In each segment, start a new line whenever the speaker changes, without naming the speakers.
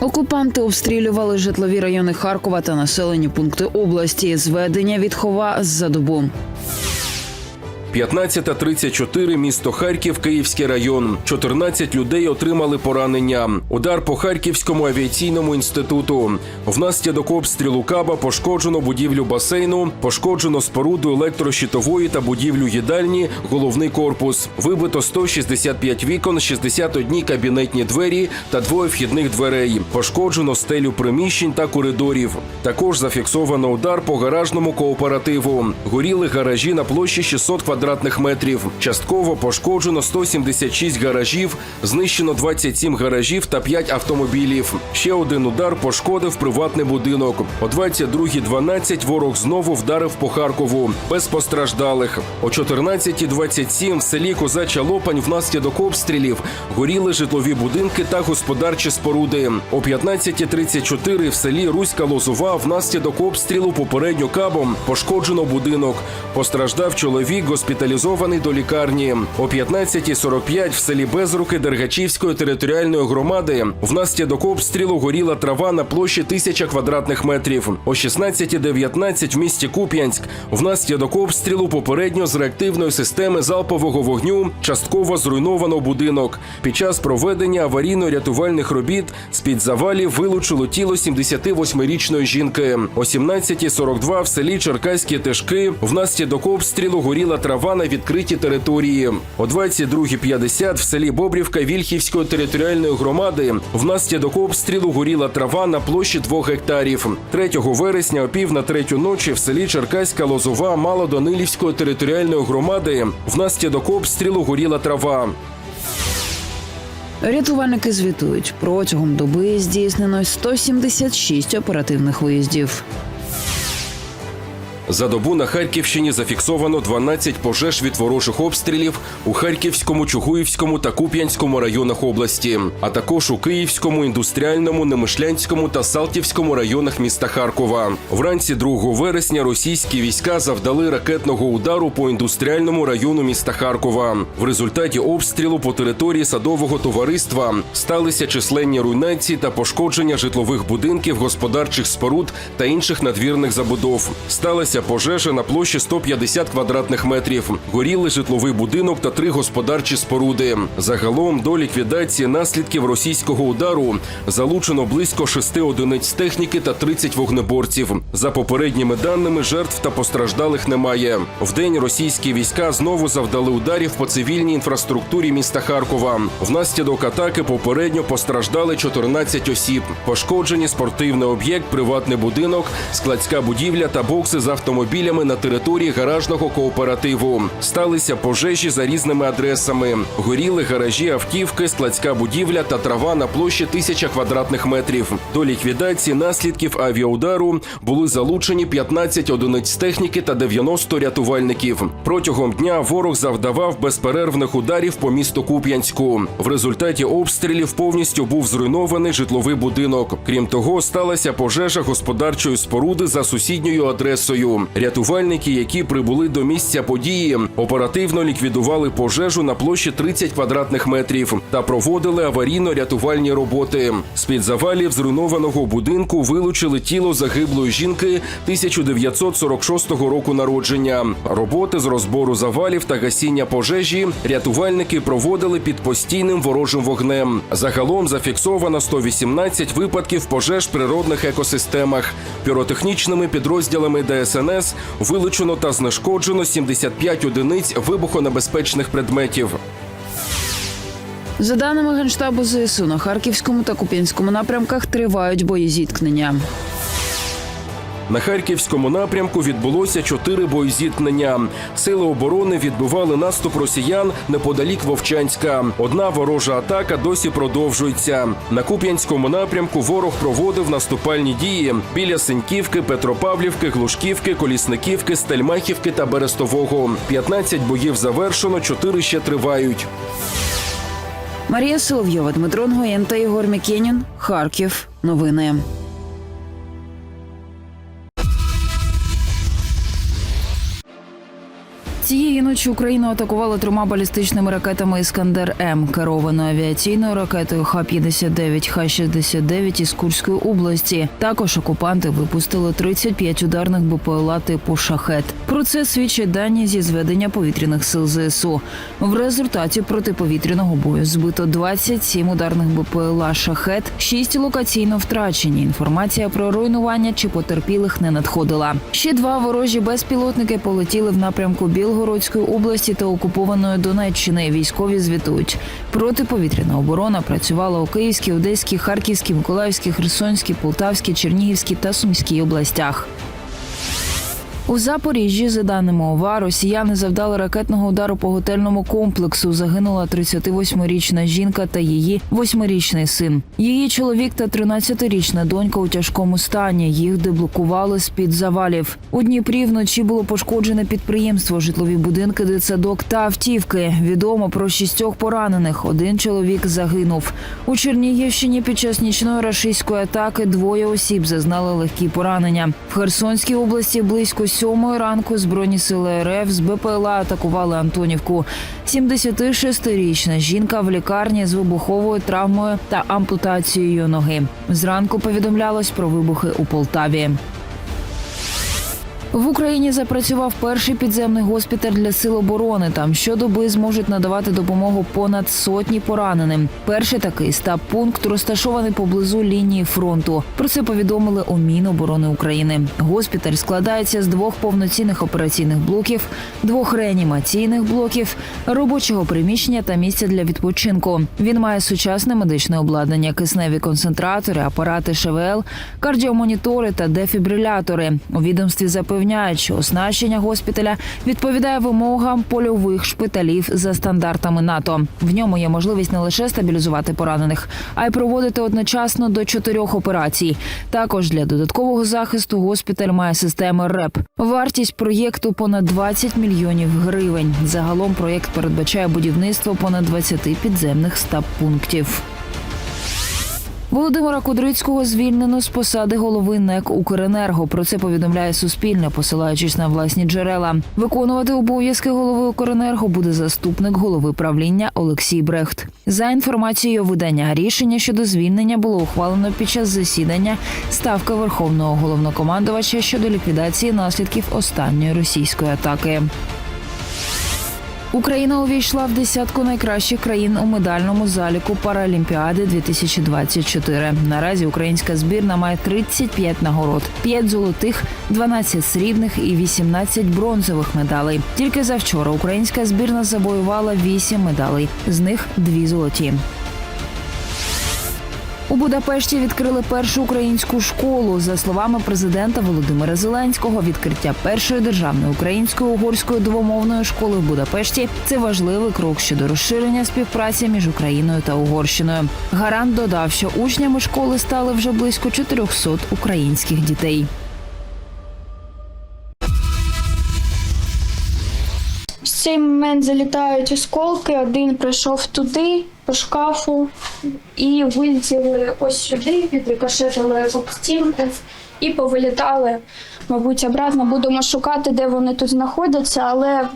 Окупанти обстрілювали житлові райони Харкова та населені пункти області. Зведення відхова за добу.
15.34, місто Харків, Київський район. 14 людей отримали поранення. Удар по Харківському авіаційному інституту. Внаслідок обстрілу каба пошкоджено будівлю басейну, пошкоджено споруду електрощитової та будівлю їдальні, головний корпус. Вибито 165 вікон, 61 кабінетні двері та двоє вхідних дверей. Пошкоджено стелю приміщень та коридорів. Також зафіксовано удар по гаражному кооперативу. Горіли гаражі на площі 600 квадратних метрів. Частково пошкоджено 176 гаражів, знищено 27 гаражів та 5 автомобілів. Ще один удар пошкодив приватний будинок. О 22.12 ворог знову вдарив по Харкову без постраждалих. О 14.27 в селі Козача Лопань внаслідок обстрілів горіли житлові будинки та господарчі споруди. О 15.34 в селі Руська Лозова внаслідок обстрілу попередньо кабом пошкоджено будинок. Постраждав чоловік, госпіталізований до лікарні. О 15.45 в селі Безруки Дергачівської територіальної громади внаслідок обстрілу горіла трава на площі тисяча квадратних метрів. О 16.19 в місті Куп'янськ внаслідок обстрілу попередньо з реактивної системи залпового вогню частково зруйновано будинок. Під час проведення аварійно-рятувальних робіт з-під завалів вилучило тіло 78-річної жінки. О 17.42 в селі Черкаські Тишки внаслідок обстрілу горіла трава на відкритій території. О 22.50 в селі Бобрівка Вільхівської територіальної громади внаслідок обстрілу горіла трава на площі 2 гектарів. 3 вересня о пів на третю ночі в селі Черкаська Лозова Малодонилівської територіальної громади внаслідок обстрілу горіла трава.
Рятувальники звітують протягом доби здійснено 176 оперативних виїздів.
За добу на Харківщині зафіксовано 12 пожеж від ворожих обстрілів у Харківському, Чугуївському та Куп'янському районах області, а також у Київському, індустріальному, Немишлянському та Салтівському районах міста Харкова. Вранці 2 вересня російські війська завдали ракетного удару по індустріальному району міста Харкова. В результаті обстрілу по території садового товариства сталися численні руйнації та пошкодження житлових будинків, господарчих споруд та інших надвірних забудов. Сталася пожежа на площі 150 квадратних метрів. Горіли житловий будинок та три господарчі споруди. Загалом до ліквідації наслідків російського удару залучено близько шести одиниць техніки та 30 вогнеборців. За попередніми даними, жертв та постраждалих немає. Вдень російські війська знову завдали ударів по цивільній інфраструктурі міста Харкова. Внаслідок атаки попередньо постраждали 14 осіб. Пошкоджені спортивний об'єкт, приватний будинок, складська будівля та бокси з автомобілями на території гаражного кооперативу. Сталися пожежі за різними адресами. Горіли гаражі, автівки, складська будівля та трава на площі тисяча квадратних метрів. До ліквідації наслідків авіаудару були залучені 15 одиниць техніки та 90 рятувальників. Протягом дня ворог завдавав безперервних ударів по місту Куп'янську. В результаті обстрілів повністю був зруйнований житловий будинок. Крім того, сталася пожежа господарчої споруди за сусідньою адресою. Рятувальники, які прибули до місця події, оперативно ліквідували пожежу на площі 30 квадратних метрів та проводили аварійно-рятувальні роботи. З під завалів зруйнованого будинку вилучили тіло загиблої жінки 1946 року народження. Роботи з розбору завалів та гасіння пожежі рятувальники проводили під постійним ворожим вогнем. Загалом зафіксовано 118 випадків пожеж в природних екосистемах. Піротехнічними підрозділами ДСНС вилучено та знешкоджено 75 одиниць вибухонебезпечних предметів.
За даними генштабу ЗСУ, на харківському та куп'янському напрямках тривають бої зіткнення.
На харківському напрямку відбулося чотири боєзіткнення. Сили оборони відбивали наступ росіян неподалік Вовчанська. Одна ворожа атака досі продовжується. На Куп'янському напрямку ворог проводив наступальні дії біля Синьківки, Петропавлівки, Глушківки, Колісниківки, Стельмахівки та Берестового. 15 боїв завершено, 4 ще тривають.
Марія Соловйова, Дмитро Нгоєн та Ігор Мікенін. Харків. Новини. Цієї ночі Україну атакували трьома балістичними ракетами Іскандер М, керованою авіаційною ракетою Х-59, Х-69 із Курської області. Також окупанти випустили 35 ударних БПЛА типу Шахет. Про це свідчать дані зі зведення повітряних сил ЗСУ. В результаті протиповітряного бою збито 27 ударних БПЛА Шахет, 6 локаційно втрачені. Інформація про руйнування чи потерпілих не надходила. Ще два ворожі безпілотники полетіли в напрямку Білгородської області та окупованої Донеччини. Військові звітують. Протиповітряна оборона працювала у Київській, Одеській, Харківській, Миколаївській, Херсонській, Полтавській, Чернігівській та Сумській областях. У Запоріжжі, за даними ОВА, росіяни завдали ракетного удару по готельному комплексу. Загинула 38-річна жінка та її 8-річний син. Її чоловік та 13-річна донька у тяжкому стані. Їх деблокували з під завалів. У Дніпрі вночі було пошкоджене підприємство, житлові будинки, дитсадок та автівки. Відомо про шістьох поранених. Один чоловік загинув. У Чернігівщині під час нічної рашистської атаки двоє осіб зазнали легкі поранення. В Херсонській області близько сьомої ранку збройні сили РФ з БПЛА атакували Антонівку. 76-річна жінка в лікарні з вибуховою травмою та ампутацією ноги. Зранку повідомлялось про вибухи у Полтаві. В Україні запрацював перший підземний госпіталь для сил оборони. Там щодоби зможуть надавати допомогу понад сотні пораненим. Перший такий стаб пункт розташований поблизу лінії фронту. Про це повідомили у Міноборони України. Госпіталь складається з двох повноцінних операційних блоків, двох реанімаційних блоків, робочого приміщення та місця для відпочинку. Він має сучасне медичне обладнання, кисневі концентратори, апарати ШВЛ, кардіомонітори та дефібрилятори. У відомстві запевняють, що оснащення госпіталя відповідає вимогам польових шпиталів за стандартами НАТО. В ньому є можливість не лише стабілізувати поранених, а й проводити одночасно до чотирьох операцій. Також для додаткового захисту госпіталь має системи РЕП. Вартість проєкту понад 20 мільйонів гривень. Загалом проєкт передбачає будівництво понад 20 підземних стаб пунктів. Володимира Кудрицького звільнено з посади голови НЕК Укренерго. Про це повідомляє Суспільне, посилаючись на власні джерела. Виконувати обов'язки голови Укренерго буде заступник голови правління Олексій Брехт. За інформацією видання, рішення щодо звільнення було ухвалено під час засідання ставки Верховного головнокомандувача щодо ліквідації наслідків останньої російської атаки. Україна увійшла в десятку найкращих країн у медальному заліку Паралімпіади 2024. Наразі українська збірна має 35 нагород: 5 золотих, 12 срібних і 18 бронзових медалей. Тільки завчора українська збірна завоювала 8 медалей, з них 2 золоті. У Будапешті відкрили першу українську школу. За словами президента Володимира Зеленського, відкриття першої державної української угорської двомовної школи в Будапешті це важливий крок щодо розширення співпраці між Україною та Угорщиною. Гарант додав, що учнями школи стали вже близько 400 українських дітей.
Цей момент залітають осколки, один пройшов туди, по шкафу, і вилетіли ось сюди, відрикошетили об стінки і повилітали, мабуть, обратно. Будемо шукати, де вони тут знаходяться, але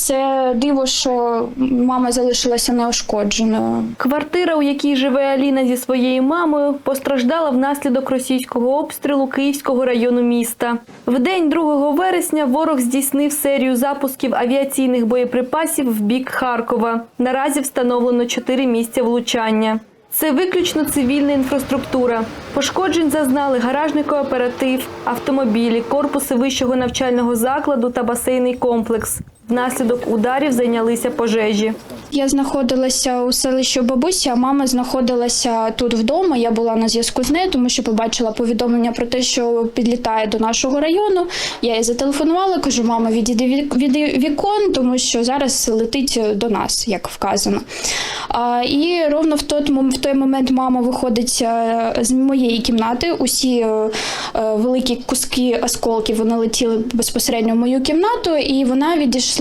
це диво, що мама залишилася неушкодженою.
Квартира, у якій живе Аліна зі своєю мамою, постраждала внаслідок російського обстрілу Київського району міста. В день 2 вересня ворог здійснив серію запусків авіаційних боєприпасів в бік Харкова. Наразі встановлено чотири місця влучання. Це виключно цивільна інфраструктура. Пошкоджень зазнали гаражний кооператив, автомобілі, корпуси вищого навчального закладу та басейний комплекс. Внаслідок ударів зайнялися пожежі.
Я знаходилася у селищі бабусі, а мама знаходилася тут вдома. Я була на зв'язку з нею, тому що побачила повідомлення про те, що підлітає до нашого району. Я їй зателефонувала, кажу, мама, відійди від від вікон, тому що зараз летить до нас, як вказано. А, і ровно в той, в той момент мама виходить е, з моєї кімнати. Усі е, е, великі куски осколків вони летіли безпосередньо в мою кімнату, і вона відійшла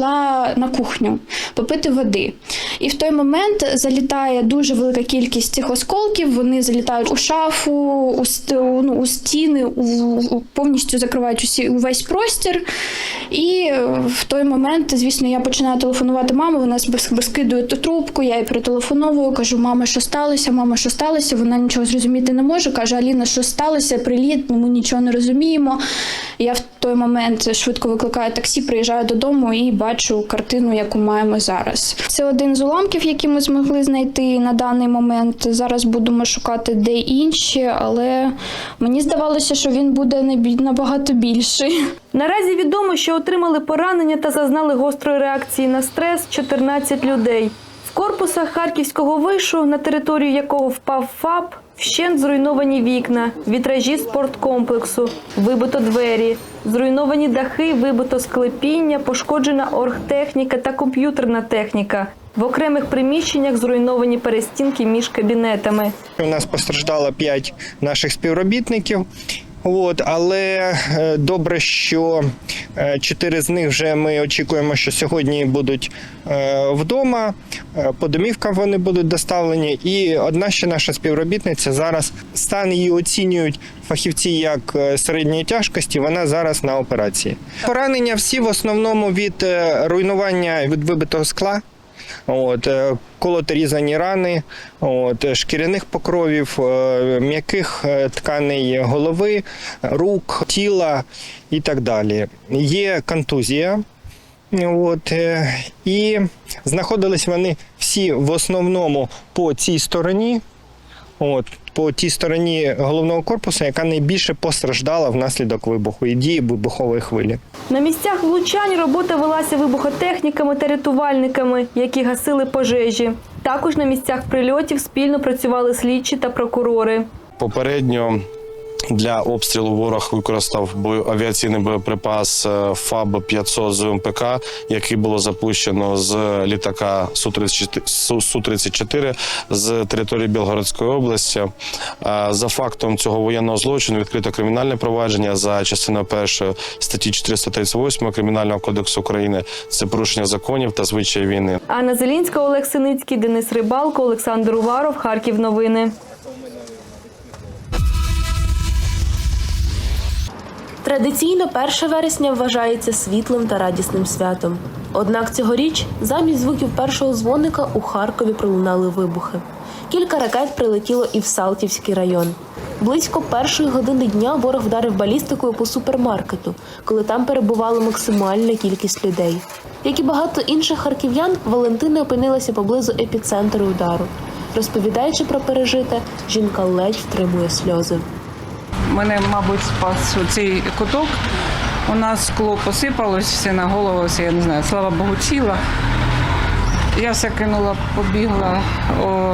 на кухню попити води. І в той момент залітає дуже велика кількість цих осколків. Вони залітають у шафу, у, ну, у стіни, у, повністю закривають усі увесь простір. І е, в той момент, звісно, я починаю телефонувати мамі. Вона ту трубку. Я їй перетелефоновую, кажу, мама, що сталося? Мама, що сталося? Вона нічого зрозуміти не може. каже, Аліна, що сталося? Приліт, ми нічого не розуміємо. Я в той момент швидко викликаю таксі, приїжджаю додому і бачу картину, яку маємо зараз. Це один з уламків, які ми змогли знайти на даний момент. Зараз будемо шукати де інші, але мені здавалося, що він буде набагато більший.
Наразі відомо, що отримали поранення та зазнали гострої реакції на стрес 14 людей. В корпусах харківського вишу, на територію якого впав ФАП, вщент зруйновані вікна, вітражі спорткомплексу, вибито двері, зруйновані дахи, вибито склепіння, пошкоджена оргтехніка та комп'ютерна техніка. В окремих приміщеннях зруйновані перестінки між кабінетами.
У нас постраждало 5 наших співробітників. От, але е, добре, що е, чотири з них вже ми очікуємо, що сьогодні будуть е, вдома. По домівкам вони будуть доставлені. І одна ще наша співробітниця зараз стан її оцінюють фахівці як середньої тяжкості. Вона зараз на операції. Поранення всі в основному від руйнування від вибитого скла. От, е, колоти різані рани, от, шкіряних покровів, е, м'яких е, тканей голови, рук, тіла і так далі. Є контузія. От, і знаходились вони всі в основному по цій стороні, от, по тій стороні головного корпусу, яка найбільше постраждала внаслідок вибуху і дії вибухової хвилі.
На місцях влучань робота велася вибухотехніками та рятувальниками, які гасили пожежі. Також на місцях прильотів спільно працювали слідчі та прокурори.
Попередньо для обстрілу ворог використав авіаційний боєприпас е, ФАБ-500 з МПК, який було запущено з літака Су-34 Су- Су-34 з території Білгородської області. За фактом цього воєнного злочину відкрито кримінальне провадження за частиною першої статті 438 Кримінального кодексу України. Це порушення законів та звичаї війни.
Анна Зелінська, Олег Синицький, Денис Рибалко, Олександр Уваров, Харків. Новини.
Традиційно 1 вересня вважається світлим та радісним святом. Однак цьогоріч замість звуків першого дзвоника у Харкові пролунали вибухи. Кілька ракет прилетіло і в Салтівський район. Близько першої години дня ворог вдарив балістикою по супермаркету, коли там перебувала максимальна кількість людей. Як і багато інших харків'ян, Валентина опинилася поблизу епіцентру удару. Розповідаючи про пережите, жінка ледь втримує сльози.
Мене, мабуть, спас цей куток. У нас скло посипалось, все на голову, все, я не знаю, слава Богу, ціла. Я все кинула, побігла у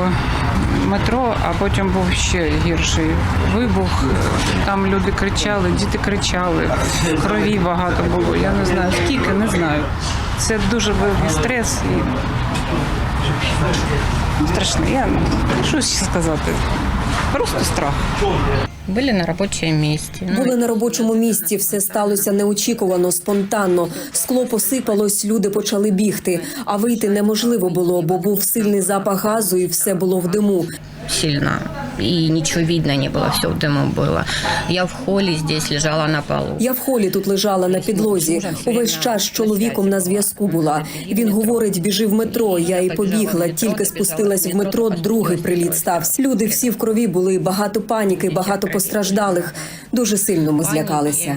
метро, а потім був ще гірший вибух. Там люди кричали, діти кричали, крові багато було. Я не знаю, скільки, не знаю. Це дуже великий стрес і страшний. Я що ще сказати. Просто страх.
Були на робочому месте. Ну,
Були на робочому місці, все сталося неочікувано, спонтанно. Скло посипалось, люди почали бігти. А вийти неможливо було, бо був сильний запах газу і все було в диму.
сильно И ничего видно не было, все в дыму было. Я в холле здесь лежала на полу.
Я в холі тут лежала на підлозі. Увесь час з чоловіком на зв'язку була. Він говорить, біжи в метро. Я і побігла. Тільки спустилась в метро. Другий приліт стався. Люди всі в крові були. Багато паніки, багато постраждалих. Дуже сильно ми злякалися.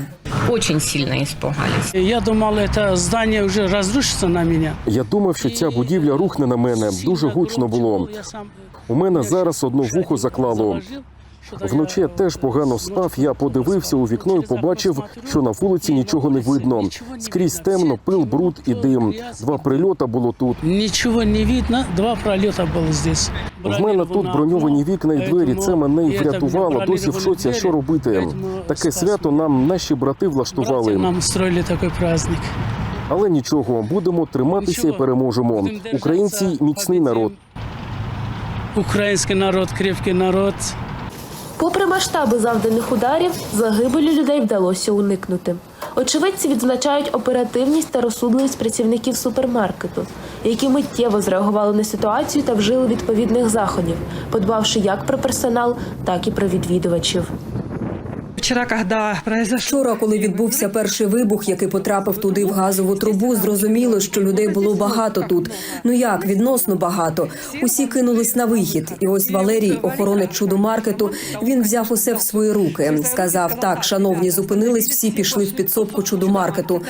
Очень сильно испугались.
Я думал, это здание уже разрушится на меня.
Я думав, що ця будівля рухне на мене. Дуже гучно було. У мене зараз одно вухо заклало. Вночі я теж погано спав. Я подивився у вікно і побачив, що на вулиці нічого не видно. Скрізь темно, пил, бруд і дим. Два прильота було тут.
Ничего не видно. Два пролета было здесь.
В мене тут броньовані вікна і двері. Це мене і врятувало. Досі в шоці, а що робити? Таке свято нам наші брати влаштували.
Нам строили такой праздник.
Але нічого, будемо триматися і переможемо. Українці міцний народ.
Украинский народ, кривкий народ.
Попри масштаби завданих ударів, загибелі людей вдалося уникнути. Очевидці відзначають оперативність та розсудливість працівників супермаркету, які миттєво зреагували на ситуацію та вжили відповідних заходів, подбавши як про персонал, так і про відвідувачів.
Вчора, коли
відбувся перший вибух, який потрапив туди в газову трубу, зрозуміло, що людей було багато тут. Ну як відносно багато. Усі кинулись на вихід. І ось Валерій, охоронець чудомаркету, він взяв усе в свої руки. Сказав: так, шановні, зупинились, всі пішли в підсобку чудомаркету.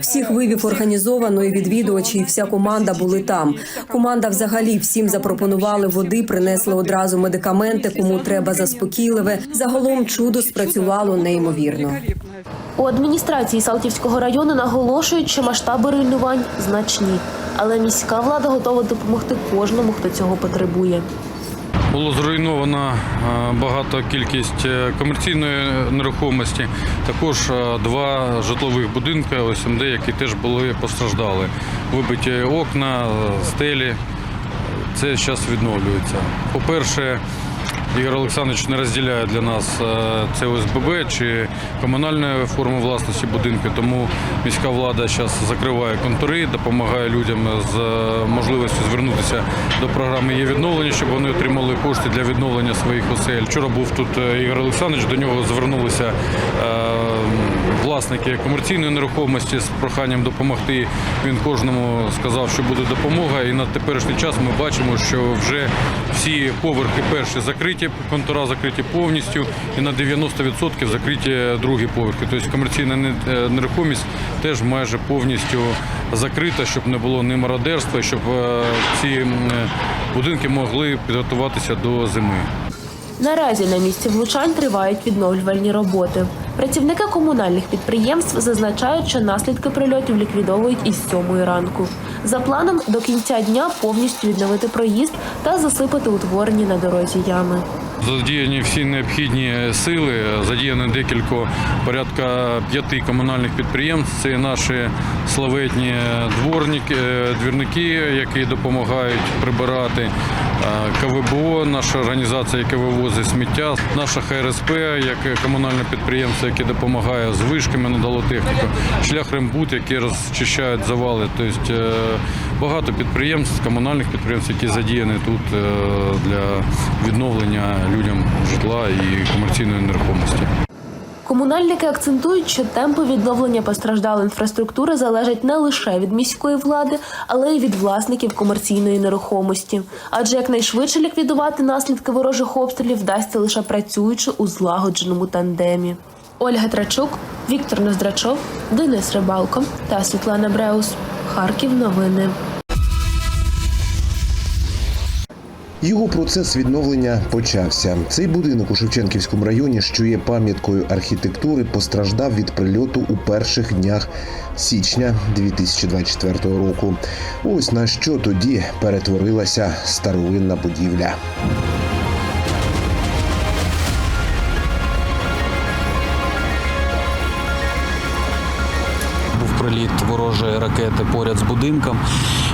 Всіх вивів організовано, і відвідувачі, і вся команда були там. Команда взагалі всім запропонували води, принесли одразу медикаменти, кому треба заспокійливе. Загалом чудо спрацювало неймовірно.
У адміністрації Салтівського району наголошують, що масштаби руйнувань значні, але міська влада готова допомогти кожному, хто цього потребує.
Було зруйновано е, багато кількість е, комерційної нерухомості. Також е, два житлових будинки ОСМД, які теж були постраждали. Вибиті окна, стелі. Це зараз відновлюється. По-перше, Ігор Олександрович не розділяє для нас е, це ОСББ чи комунальну форму власності будинку, тому міська влада зараз закриває контури, допомагає людям з е, можливістю звернутися до програми є відновлення, щоб вони отримали кошти для відновлення своїх осель. Вчора був тут е, Ігор Олександрович, до нього звернулися власники комерційної нерухомості з проханням допомогти. Він кожному сказав, що буде допомога. І на теперішній час ми бачимо, що вже всі поверхи перші закриті, контура закриті повністю, і на 90% закриті другі поверхи. Тобто комерційна е, нерухомість теж майже повністю закрита, щоб не було ні мародерства, щоб е, ці будинки могли підготуватися до зими.
Наразі на місці влучань тривають відновлювальні роботи. Працівники комунальних підприємств зазначають, що наслідки прильотів ліквідовують із сьомої ранку. За планом до кінця дня повністю відновити проїзд та засипати утворені на дорозі ями.
Задіяні всі необхідні сили, задіяно декілька порядка п'яти комунальних підприємств. Це наші славетні дворники, е, двірники, які допомагають прибирати. е, КВБО, наша організація, яка вивозить сміття, наша ХРСП, як комунальне підприємство, яке допомагає з вишками надало техніку, шлях рембут, які розчищають завали. Тобто е, багато підприємств, комунальних підприємств, які задіяні тут для відновлення людям житла і комерційної нерухомості.
Комунальники акцентують, що темпи відновлення постраждалої інфраструктури залежать не лише від міської влади, але й від власників комерційної нерухомості. Адже якнайшвидше ліквідувати наслідки ворожих обстрілів вдасться лише працюючи у злагодженому тандемі. Ольга Трачук, Віктор Ноздрачов, Денис Рибалко та Світлана Бреус. Харків. Новини.
Його процес відновлення почався. Цей будинок у Шевченківському районі, що є пам'яткою архітектури, постраждав від прильоту у перших днях січня 2024 року. Ось на що тоді перетворилася старовинна будівля.
Приліт ворожої ракети поряд з будинком.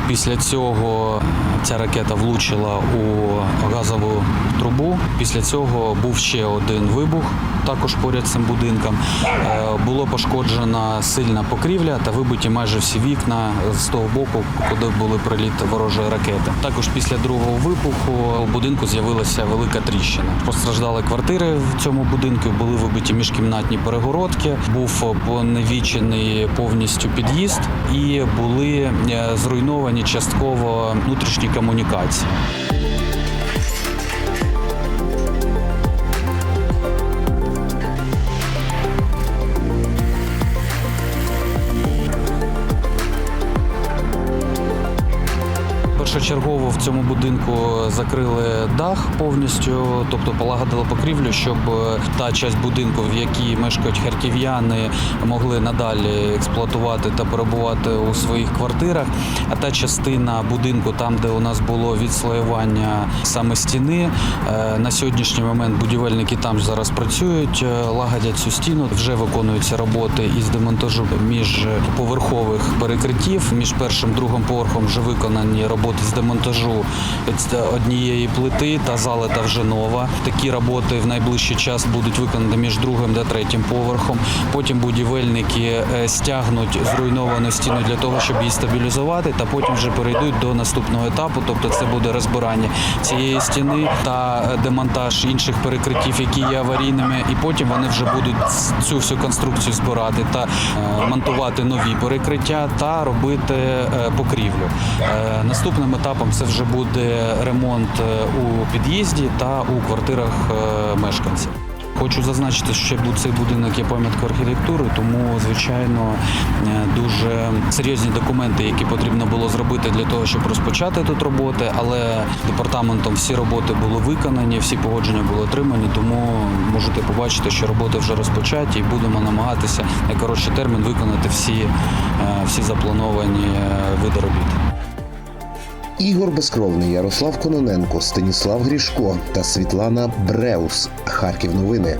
Після цього ця ракета влучила у газову трубу. Після цього був ще один вибух, також поряд цим будинком. Е, Було пошкоджена сильна покрівля та вибиті майже всі вікна з того боку, куди були приліт ворожої ракети. Також після другого вибуху у будинку з'явилася велика тріщина. Постраждали квартири в цьому будинку, були вибиті міжкімнатні перегородки, був поневічений повністю під'їзд і були е, зруйновані частково внутрішні комунікації. Першочергово в цьому будинку закрили дах повністю, тобто полагодили покрівлю, щоб та часть будинку, в якій мешкають харків'яни, могли надалі експлуатувати та перебувати у своїх квартирах. А та частина будинку, там де у нас було відслоювання саме стіни, е, на сьогоднішній момент будівельники там зараз працюють, е, лагодять цю стіну. Вже виконуються роботи із демонтажу міжповерхових перекриттів. Між першим другим поверхом вже виконані роботи з демонтажу однієї плити та залита вже нова. Такі роботи в найближчий час будуть виконані між другим та третім поверхом. Потім будівельники е, стягнуть зруйновану стіну для того, щоб її стабілізувати, та потім вже перейдуть до наступного етапу. Тобто це буде розбирання цієї стіни та е, демонтаж інших перекриттів, які є аварійними, і потім вони вже будуть цю всю конструкцію збирати та е, монтувати нові перекриття та робити покрівлю. Е, Наступним етапом це вже буде ремонт е, у під'їзді та у квартирах е, мешканців. Хочу зазначити, що цей будинок є пам'яткою архітектури, тому звичайно е, дуже серйозні документи, які потрібно було зробити для того, щоб розпочати тут роботи. Але департаментом всі роботи були виконані, всі погодження були отримані. Тому можете побачити, що роботи вже розпочаті, і будемо намагатися найкоротший термін виконати всі, всі заплановані види робіт.
Ігор Безкровний, Ярослав Кононенко, Станіслав Грішко та Світлана Бреус. Харків новини.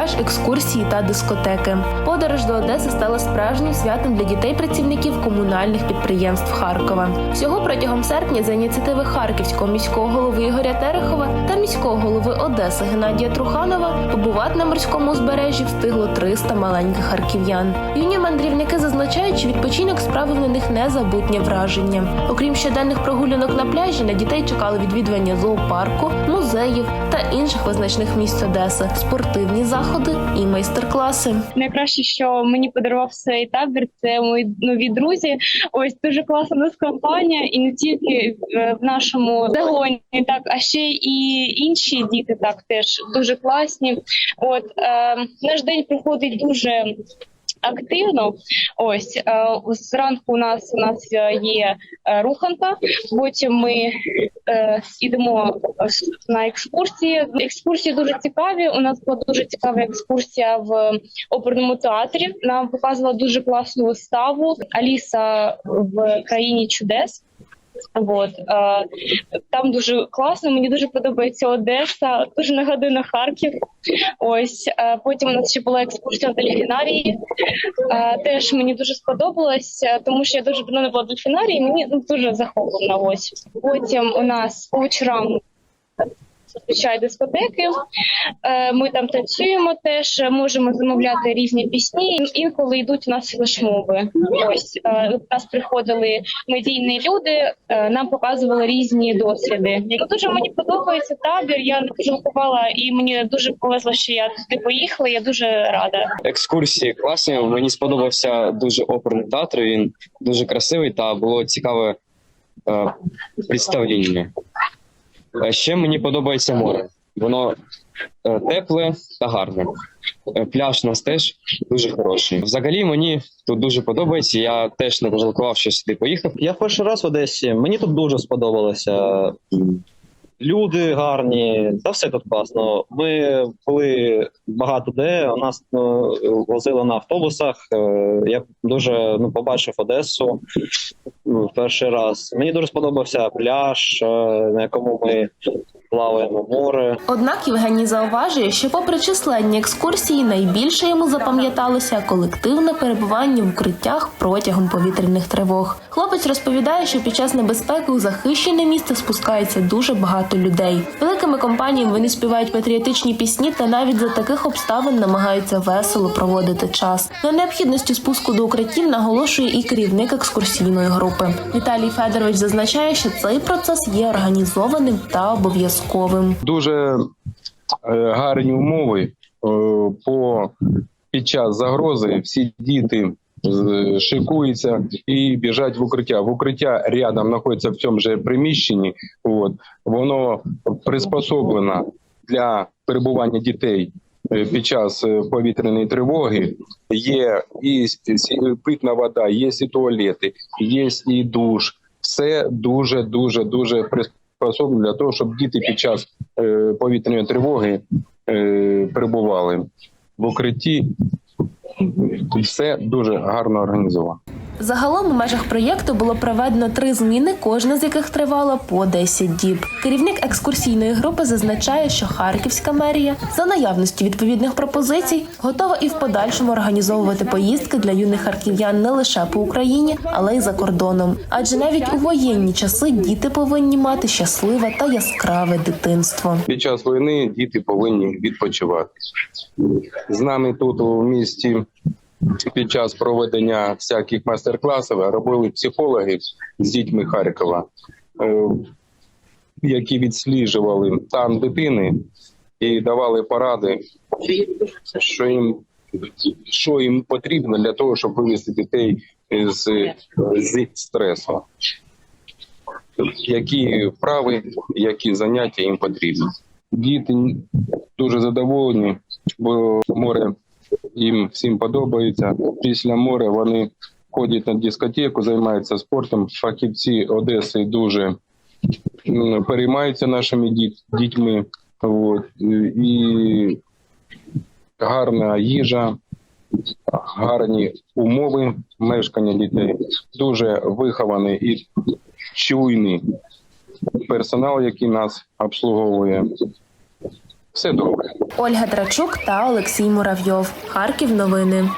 Пляж, екскурсії та дискотеки. Подорож до Одеси стала справжнім святом для дітей-працівників комунальних підприємств Харкова. Всього протягом серпня за ініціативи Харківського міського голови Ігоря Терехова та міського голови Одеси Геннадія Труханова побувати на морському узбережжі встигло 300 маленьких харків'ян. Юні мандрівники зазначають, що відпочинок справив на них незабутнє враження. Окрім щоденних прогулянок на пляжі, на дітей чекали відвідування зоопарку, музеїв та інших визначних місць Одеси, спортивні заходи і майстер-класи.
найкраще, що мені подарував цей табір, це мої нові друзі. Ось дуже класна нас компанія, і не тільки е, в нашому загоні, так а ще і інші діти так теж дуже класні. От е, наш день проходить дуже. Активно, ось е, зранку у нас у нас е, є е, руханка. Потім ми йдемо на екскурсії. Екскурсії дуже цікаві. У нас була дуже цікава екскурсія в оперному театрі. Нам показувала дуже класну виставу Аліса в країні чудес. От е, там дуже класно. Мені дуже подобається Одеса. Дуже нагадує на Харків. Ось е, потім у нас ще була екскурсія на дельфінарії. Е, теж мені дуже сподобалось, тому що я дуже давно не була в дельфінарії. Мені ну, дуже захоплена. Ось потім у нас по вечорам зазвичай дискотеки. Е, Ми там танцюємо теж, можемо замовляти різні пісні. Інколи йдуть у нас флешмоби. Ось е, у нас приходили медійні люди, е, нам показували різні досвіди. Дуже мені подобається табір. Я не жалкувала, і мені дуже повезло, що я туди поїхала. Я дуже рада.
екскурсії класні. Мені сподобався дуже оперний театр. Він дуже красивий та було цікаве представлення. Е, Ще мені подобається море. Воно е, тепле та гарне. Е, Пляж у нас теж дуже хороший. Взагалі мені тут дуже подобається. Я теж не пожалкував, що сюди поїхав.
Я перший раз в Одесі. Мені тут дуже сподобалося. Люди гарні, та все тут класно. Ми були багато де. У нас ну, возили на автобусах. Е, Я дуже ну, побачив Одесу ну, перший раз. Мені дуже сподобався пляж, е, на якому ми плаваємо море.
Однак Євгеній зауважує, що, попри численні екскурсії, найбільше йому запам'яталося колективне перебування в укриттях протягом повітряних тривог. Хлопець розповідає, що під час небезпеки у захищене місце спускається дуже багато людей. Великими компаніями вони співають патріотичні пісні та навіть за таких обставин намагаються весело проводити час. На необхідності спуску до укриттів наголошує і керівник екскурсійної групи. Віталій Федорович зазначає, що цей процес є організованим та обов'язковим.
Дуже е, гарні умови е, по під час загрози. Всі діти шикуються і біжать в укриття. В укриття рядом знаходиться в цьому же приміщенні. От воно приспособлено для перебування дітей. е, Під час е, повітряної тривоги є і питна вода, є і туалети, є і душ. Все дуже дуже дуже приспособлено для того, щоб діти під час е, повітряної тривоги е, перебували в укритті. Все дуже гарно організовано.
Загалом у межах проєкту було проведено три зміни, кожна з яких тривала по 10 діб. Керівник екскурсійної групи зазначає, що Харківська мерія за наявності відповідних пропозицій готова і в подальшому організовувати поїздки для юних харків'ян не лише по Україні, але й за кордоном. Адже навіть у воєнні часи діти повинні мати щасливе та яскраве дитинство.
Під час війни діти повинні відпочивати. З нами тут у місті під час проведення всяких майстер-класів робили психологи з дітьми Харкова, е, які відсліджували стан дитини і давали поради, що їм, що їм потрібно для того, щоб вивести дітей з, з стресу. Які вправи, які заняття їм потрібні. Діти дуже задоволені, бо море їм всім подобається. Після моря вони ходять на дискотеку, займаються спортом. Фахівці Одеси дуже переймаються нашими діт- дітьми. От. І гарна їжа, гарні умови мешкання дітей, дуже вихований і чуйний персонал, який нас обслуговує. Все добре.
Ольга Трачук та Олексій Муравйов. Харків новини.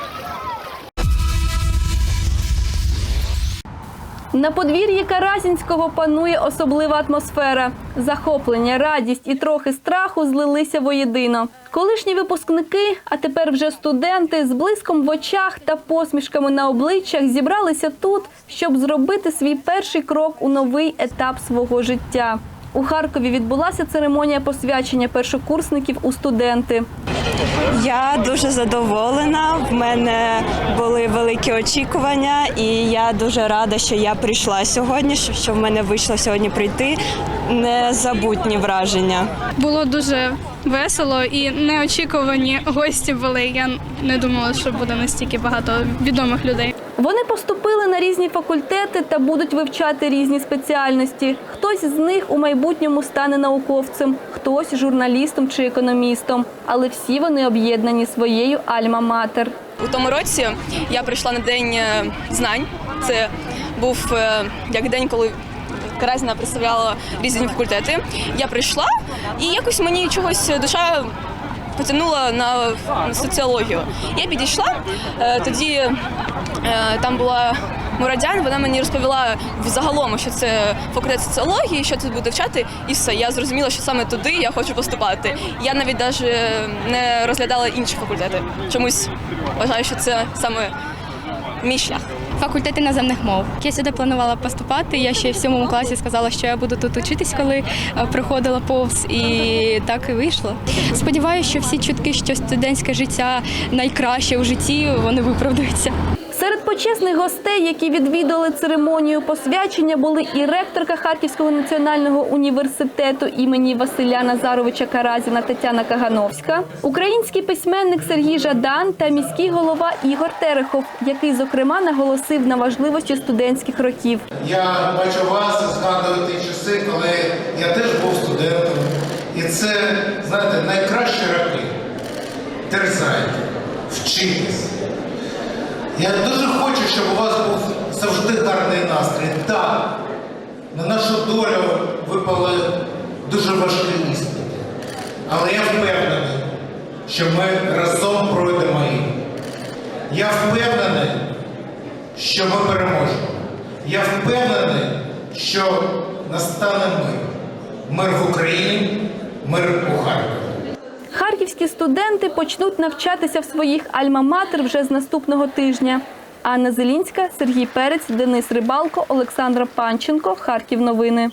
На подвір'ї Каразінського панує особлива атмосфера. Захоплення, радість і трохи страху злилися воєдино. Колишні випускники, а тепер вже студенти, з блиском в очах та посмішками на обличчях зібралися тут, щоб зробити свій перший крок у новий етап свого життя. У Харкові відбулася церемонія посвячення першокурсників у студенти.
Я дуже задоволена. В мене були великі очікування, і я дуже рада, що я прийшла сьогодні. що- в мене вийшло сьогодні прийти. Незабутні враження.
Було дуже весело і неочікувані гості були. Я не думала, що буде настільки багато відомих людей.
Вони поступили на різні факультети та будуть вивчати різні спеціальності. Хтось з них у майбутньому стане науковцем, хтось журналістом чи економістом. Але всі вони об'єднані своєю альма-матер.
У тому році я прийшла на день е, знань. Це був е, як день, коли Каразіна представляла різні факультети. Я прийшла і якось мені чогось душа потягнула на соціологію. Я підійшла е, тоді. е, Там була Мурадян, вона мені розповіла взагалом, що це факультет соціології, що тут буде вчати, і все. Я зрозуміла, що саме туди я хочу поступати. Я навіть навіть не розглядала інші факультети. Чомусь вважаю, що це саме мій шлях.
Факультет іноземних мов. Я сюди планувала поступати. Я ще в сьомому класі сказала, що я буду тут учитись, коли е, приходила повз, і так і вийшло. Сподіваюся, що всі чутки, що студентське життя найкраще у житті, вони виправдаються.
Серед почесних гостей, які відвідали церемонію посвячення, були і ректорка Харківського національного університету імені Василя Назаровича Каразіна Тетяна Кагановська, український письменник Сергій Жадан та міський голова Ігор Терехов, який зокрема наголосив на важливості студентських років.
Я бачу вас, згадую ті часи, коли я теж був студентом. І це, знаєте, найкращі роки. Терзайте, вчитись. Я дуже хочу, щоб у вас був завжди гарний настрій. Так, на нашу долю випали дуже важкі іспити. Але я впевнений, що ми разом пройдемо їх. Я впевнений, що ми переможемо. Я впевнений, що настане мир. Мир в Україні, мир у Харкові.
Харківські студенти почнуть навчатися в своїх альма-матер вже з наступного тижня. Анна Зелінська, Сергій Перець, Денис Рибалко, Олександра Панченко. Харків новини.